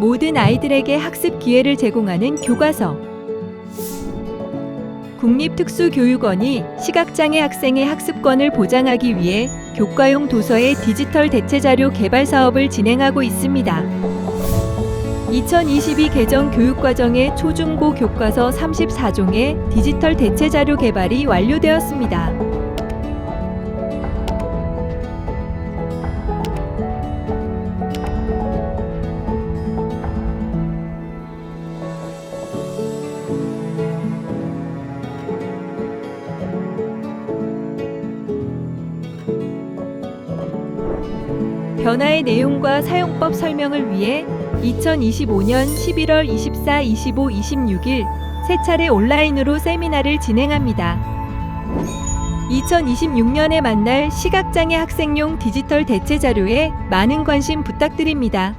모든 아이들에게 학습 기회를 제공하는 교과서. 국립특수교육원이 시각장애 학생의 학습권을 보장하기 위해 교과용 도서의 디지털 대체자료 개발 사업을 진행하고 있습니다. 2022 개정 교육과정의 초중고 교과서 34종의 디지털 대체자료 개발이 완료되었습니다. 변화의 내용과 사용법 설명을 위해 2025년 11월 24, 25, 26일 세 차례 온라인으로 세미나를 진행합니다. 2026년에 만날 시각장애 학생용 디지털 대체 자료에 많은 관심 부탁드립니다.